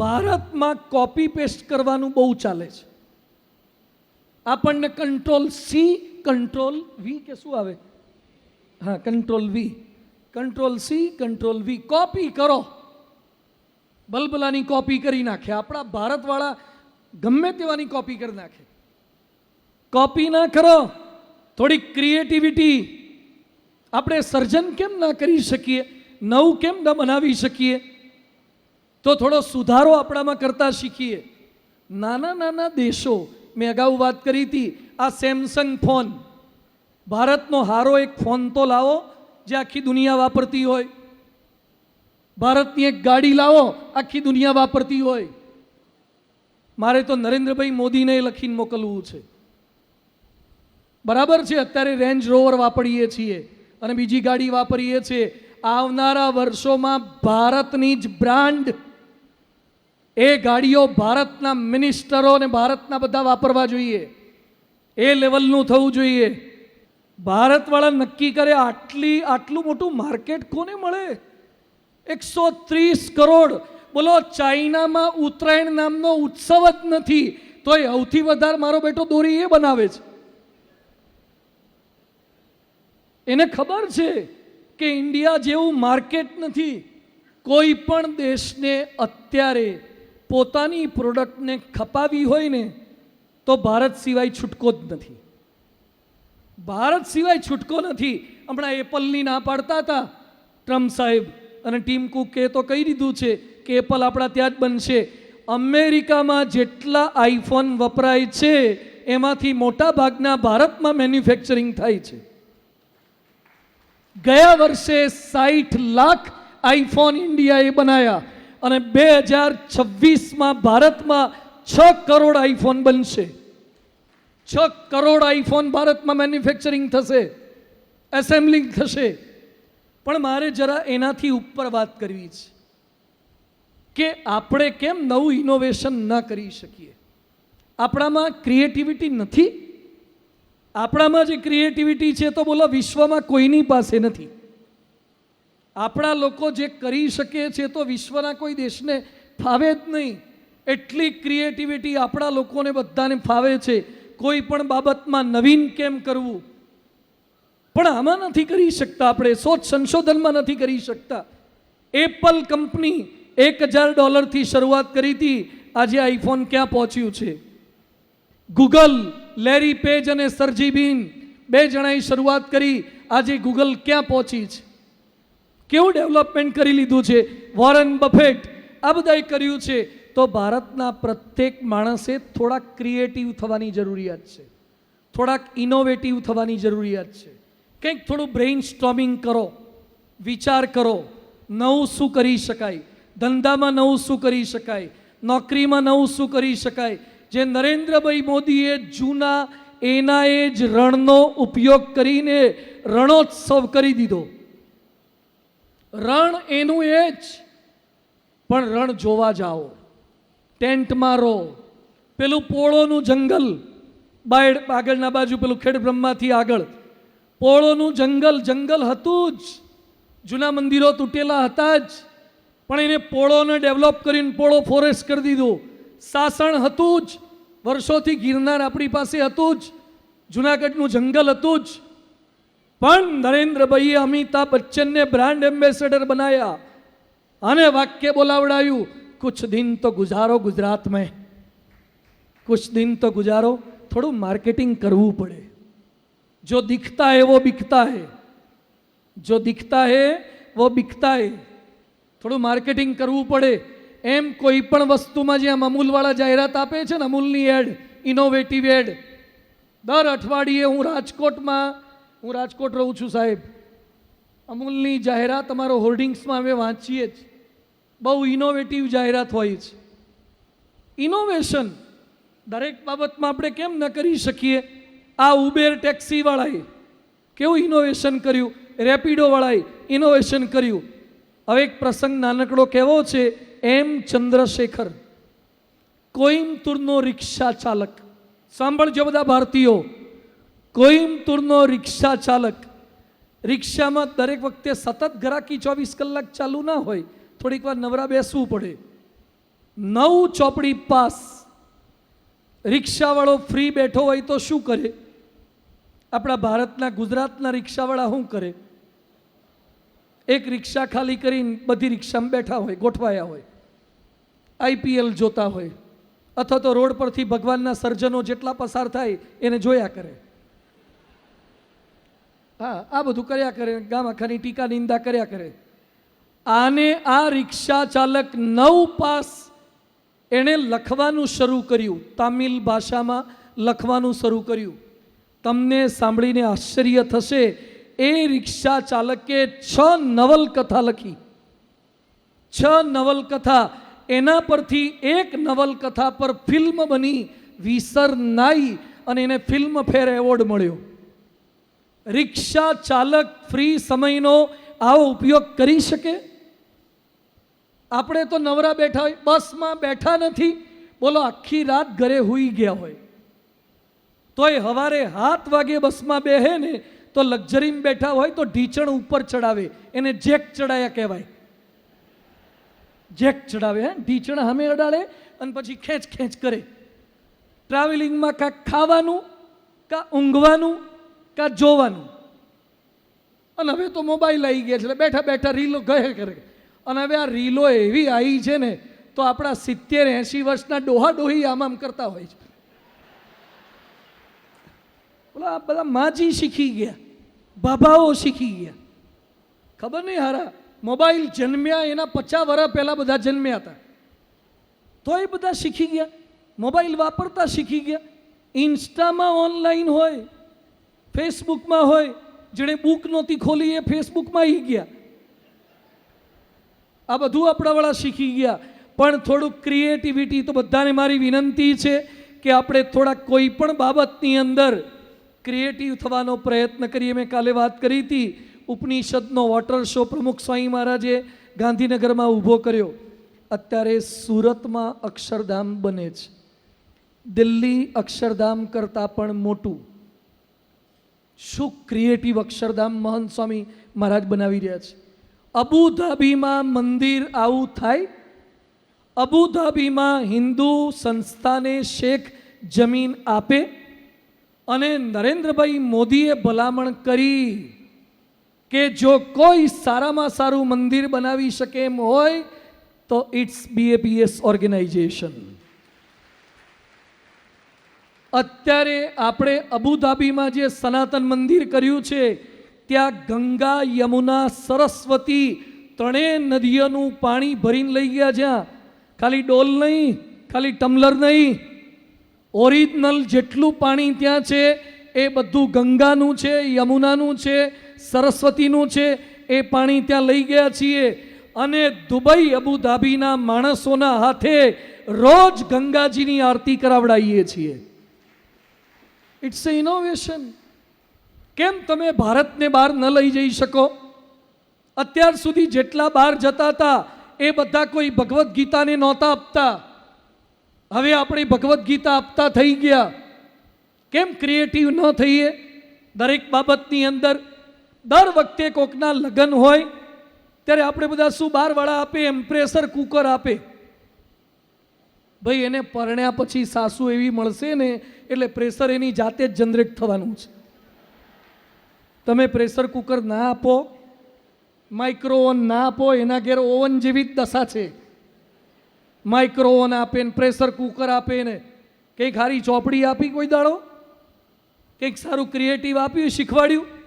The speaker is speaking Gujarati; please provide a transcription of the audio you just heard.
ભારતમાં કોપી પેસ્ટ કરવાનું બહુ ચાલે છે. આપણને કંટ્રોલ સી કંટ્રોલ વી કે શું આવે? હા control V control C control V copy કરો. બલબલાની કોપી કરી નાખે. આપણા ભારતવાળા ગમે તેવાની કોપી કરી નાખે. કોપી ના કરો. થોડી ક્રિએટિવિટી આપણે સર્જન કેમ ના કરી શકીએ? નવું કેમ ન બનાવી શકીએ? તો થોડો સુધારો આપણામાં કરતા શીખીએ. નાના નાના દેશો, મેં અગાઉ વાત કરી હતી, આ સેમસંગ ફોન ભારતનો હારો એક ફોન તો લાવો, જે આખી દુનિયા વાપરતી હોય. ભારતની એક ગાડી લાવો, આખી દુનિયા વાપરતી હોય. મારે તો નરેન્દ્રભાઈ મોદીને લખીને મોકલવું છે. બરાબર છે, અત્યારે રેન્જ રોવર વાપરીએ છીએ અને બીજી ગાડી વાપરીએ છીએ. આવનારા વર્ષોમાં ભારતની જ બ્રાન્ડ એ ગાડીઓ ભારતના મિનિસ્ટરો અને ભારતના બધા વાપરવા જોઈએ. એ લેવલનું થવું જોઈએ. ભારતવાળા નક્કી કરે આટલી, આટલું મોટું માર્કેટ કોને મળે? એકસો ત્રીસ કરોડ. બોલો, ચાઇનામાં ઉત્તરાયણ નામનો ઉત્સવ જ નથી. તો એ સૌથી વધારે મારો બેટો દોરી એ બનાવે છે. એને ખબર છે કે ઇન્ડિયા જેવું માર્કેટ નથી. કોઈ પણ દેશને અત્યારે પોતાની પ્રોડક્ટને ખપાવી હોય ને, તો ભારત સિવાય છૂટકો જ નથી. ભારત સિવાય છૂટકો નથી. હમણાં એપલની ના પાડતા હતા. ટ્રમ્પ સાહેબ અને ટીમ કુકે તો કહી દીધું છે કે એપલ આપણા ત્યાં જ બનશે. અમેરિકામાં જેટલા આઈફોન વપરાય છે, એમાંથી મોટા ભાગના ભારતમાં મેન્યુફેક્ચરિંગ થાય છે. ગયા વર્ષે સાઠ લાખ આઈફોન ઇન્ડિયાએ બનાયા. અને બે હજાર છવ્વીસમાં ભારતમાં છ કરોડ આઈફોન બનશે. છ કરોડ આઈફોન ભારતમાં મેન્યુફેક્ચરિંગ થશે, એસેમ્બલિંગ થશે. પણ મારે જરા એનાથી ઉપર વાત કરવી છે કે આપણે કેમ નવું ઇનોવેશન ન કરી શકીએ? આપણામાં ક્રિએટિવિટી નથી? આપણામાં જે ક્રિએટિવિટી છે તો બોલો વિશ્વમાં કોઈની પાસે નથી. આપણા લોકો જે કરી શકે છે તો વિશ્વના કોઈ દેશને ફાવે જ નહીં. એટલી ક્રિએટિવિટી આપણા લોકોને બધાને ફાવે છે. કોઈ પણ બાબતમાં નવીન કેમ કરવું? પણ આમાં નથી કરી શકતા આપણે શોધ સંશોધનમાં નથી કરી શકતા. એપલ કંપની એક હજાર ડોલરથી શરૂઆત કરી હતી. આજે આઈફોન ક્યાં પહોંચ્યું છે? ગૂગલ લેરી પેજ અને સરજી બીન બે જણાએ શરૂઆત કરી. આજે ગૂગલ ક્યાં પહોંચી છે? કેવું ડેવલપમેન્ટ કરી લીધું છે? વોરન બફેટ, આ બધાએ કર્યું છે. તો ભારતના પ્રત્યેક માણસે થોડાક ક્રિએટિવ થવાની જરૂરિયાત છે. થોડાક ઇનોવેટિવ થવાની જરૂરિયાત છે. કંઈક થોડું બ્રેઇન સ્ટોમિંગ કરો, વિચાર કરો. નવું શું કરી શકાય? ધંધામાં નવું શું કરી શકાય? નોકરીમાં નવું શું કરી શકાય? જે નરેન્દ્રભાઈ મોદીએ જૂના એના એ જ રણનો ઉપયોગ કરીને રણોત્સવ કરી દીધો. રણ એનું એ જ, પણ રણ જોવા જાઓ. ટેન્ટમાં રહો પેલું પોળોનું જંગલ, બાયડ, આગળના બાજુ પેલું ખેડ બ્રહ્માથી આગળ. પોળોનું જંગલ જંગલ હતું જ. જૂના મંદિરો તૂટેલા હતા જ. પણ એને પોળોને ડેવલપ કરીને પોળો ફોરેસ્ટ કરી દીધો. સાસણ હતું જ. વર્ષોથી ગિરનાર આપણી પાસે હતું જ. જુનાગઢનું જંગલ હતું જ. પણ નરેન્દ્રભાઈએ અમિતાભ બચ્ચનને બ્રાન્ડ એમ્બેસેડર બનાયા. અને વાક્ય બોલાવડાયું, કુછ દિન તો ગુજારો ગુજરાત મેં. કુછ દિન તો ગુજારો, થોડું માર્કેટિંગ કરવું પડે. જો દિખતા હે, વો બિકતા હે. જો દિખતા હે, વો બિકતા હે. થોડું માર્કેટિંગ કરવું પડે. એમ કોઈ પણ વસ્તુમાં જ્યાં અમૂલવાળા જાહેરાત આપે છે ને, અમૂલની એડ ઇનોવેટિવ એડ દર અઠવાડિયે હું રાજકોટમાં હું રાજકોટ રહું છું સાહેબ. અમૂલની જાહેરાત અમારો હોર્ડિંગ્સમાં અમે વાંચીએ જ. બહુ ઇનોવેટિવ જાહેરાત હોય છે. ઇનોવેશન દરેક બાબતમાં આપણે કેમ ન કરી શકીએ? આ ઉબેર ટેક્સીવાળાએ કેવું ઇનોવેશન કર્યું? રેપિડોવાળાએ ઇનોવેશન કર્યું? હવે એક પ્રસંગ નાનકડો કેવો છે? એમ ચંદ્રશેખર કોઈમ્બતુરનો રિક્ષા ચાલક. સાંભળજો બધા ભારતીયો. કોઈમ્બતુરનો રિક્ષા ચાલક. રિક્ષામાં દરેક વખતે સતત ઘરાકી ચોવીસ કલાક ચાલુ ના હોય, થોડીક વાર નવરા બેસવું પડે. નવ ચોપડી પાસ. રિક્ષાવાળો ફ્રી બેઠો હોય તો શું કરે? આપણા ભારતના ગુજરાતના રિક્ષાવાળા શું કરે? એક રિક્ષા ખાલી કરીને બધી રિક્ષામાં બેઠા હોય, ગોઠવાયા હોય. આઈપીએલ જોતા હોય. અથવા તો રોડ પરથી ભગવાનના સર્જનો જેટલા પસાર થાય, એને જોયા કરે. હા, આ બધું કર્યા કરે ગામ આખાની ટીકા, નિંદા કર્યા કરે. આને આ રિક્ષા ચાલક નવ પાસ એણે લખવાનું શરૂ કર્યું. તામિલ ભાષામાં લખવાનું શરૂ કર્યું. તમને સાંભળીને આશ્ચર્ય થશે, એ રિક્ષા ચાલકે છ નવલકથા લખી. છ નવલકથા, એના પરથી એક નવલકથા પર ફિલ્મ બની વિસર નાઈ અને એને ફિલ્મ ફેર એવોર્ડ મળ્યો. રિક્ષા ચાલક ફ્રી સમયનો આવો ઉપયોગ કરી શકે? આપણે તો નવરા બેઠા હોય, બસમાં બેઠા નથી. બોલો, આખી રાત ઘરે હોઈ ગયા હોય. તોય હવારે હાથ વાગે બસમાં બેહે ને, તો લક્ઝરીમાં બેઠા હોય તો ઢીચણ ઉપર ચડાવે. એને જેક ચડાયા કહેવાય. જેક ચડાવે, હે? ઢીચણ સામે અડાડે અને પછી ખેંચ ખેંચ કરે. ટ્રાવેલિંગમાં કાં ખાવાનું કાં ઊંઘવાનું કાં જોવાનું? અને હવે તો મોબાઈલ આવી ગયા છે, એટલે બેઠા બેઠા રીલો ગયે કરે. અને હવે આ રીલો એવી આવી છે ને, તો આપણા સિત્તેર એંશી વર્ષના ડોહા ડોહી આમ આમ કરતા હોય છે. બોલા આ બધા માજી શીખી ગયા, બાબાઓ શીખી ગયા. ખબર નહીં હારા, મોબાઈલ જન્મ્યા એના પચાસ વર્ષ પહેલાં બધા જન્મ્યા હતા. તો એ બધા શીખી ગયા, મોબાઈલ વાપરતા શીખી ગયા. ઇન્સ્ટામાં ઓનલાઈન હોય ફેસબુકમાં હોય, જેણે બુક નહોતી ખોલી એ ફેસબુકમાં આવી ગયા. આ બધું આપણાવાળા શીખી ગયા. પણ થોડુંક ક્રિએટિવિટી તો બધાને મારી વિનંતી છે કે આપણે થોડાક કોઈ પણ બાબતની અંદર ક્રિએટિવ થવાનો પ્રયત્ન કરીએ. મેં કાલે વાત કરી હતી ઉપનિષદનો વોટર શો પ્રમુખ સ્વામી મહારાજે ગાંધીનગરમાં ઊભો કર્યો. અત્યારે સુરતમાં અક્ષરધામ બને છે. દિલ્હી અક્ષરધામ કરતાં પણ મોટું. શું ક્રિએટિવ અક્ષરધામ મહંત સ્વામી મહારાજ બનાવી રહ્યા છે? અબુધાબીમાં મંદિર આવું થાય? અબુધાબીમાં હિન્દુ સંસ્થાને શેખ જમીન આપે? અને નરેન્દ્રભાઈ મોદીએ ભલામણ કરી કે જો કોઈ સારામાં સારું મંદિર બનાવી શકે એમ હોય, તો ઇટ્સ બીએપીએસ ઓર્ગેનાઇઝેશન અત્યારે આપણે અબુધાબીમાં જે સનાતન મંદિર કર્યું છે, ત્યાં ગંગા યમુના સરસ્વતી ત્રણેય નદીઓનું પાણી ભરીને લઈ ગયા જ્યાં ખાલી ડોલ નહીં, ખાલી ટમ્લર નહીં, ઓરિજિનલ જેટલું પાણી ત્યાં છે, એ બધું ગંગાનું છે, યમુનાનું છે, સરસ્વતીનું છે, એ પાણી ત્યાં લઈ ગયા છીએ. અને દુબઈ અબુધાબીના માણસોના હાથે રોજ ગંગાજીની આરતી કરાવડાવીએ છીએ. ઇટ્સ એ ઇનોવેશન કેમ તમે ભારતને બહાર ન લઈ જઈ શકો? અત્યાર સુધી જેટલા બહાર જતા હતા, એ બધા કોઈ ભગવદ્ ગીતાને નહોતા આપતા. હવે આપણે ભગવદ્ ગીતા આપતા થઈ ગયા. કેમ ક્રિએટિવ ન થઈએ? દરેક બાબતની અંદર દર વખતે કોકના લગ્ન હોય, ત્યારે આપણે બધા શું બારવાળા આપે? એમ પ્રેશર કુકર આપે. ભાઈ, એને પરણ્યા પછી સાસુ એવી મળશે ને, એટલે પ્રેશર એની જાતે જ જનરેટ થવાનું છે. તમે પ્રેશર કુકર ના આપો માઇક્રો ઓવન ના આપો, એના ઘેર ઓવન જેવી જ દશા છે. માઇક્રો ઓવન આપે ને, પ્રેશર કુકર આપે ને, કંઈક સારી ચોપડી આપી કોઈ દાડો? કંઈક સારું ક્રિએટિવ આપ્યું, શીખવાડ્યું?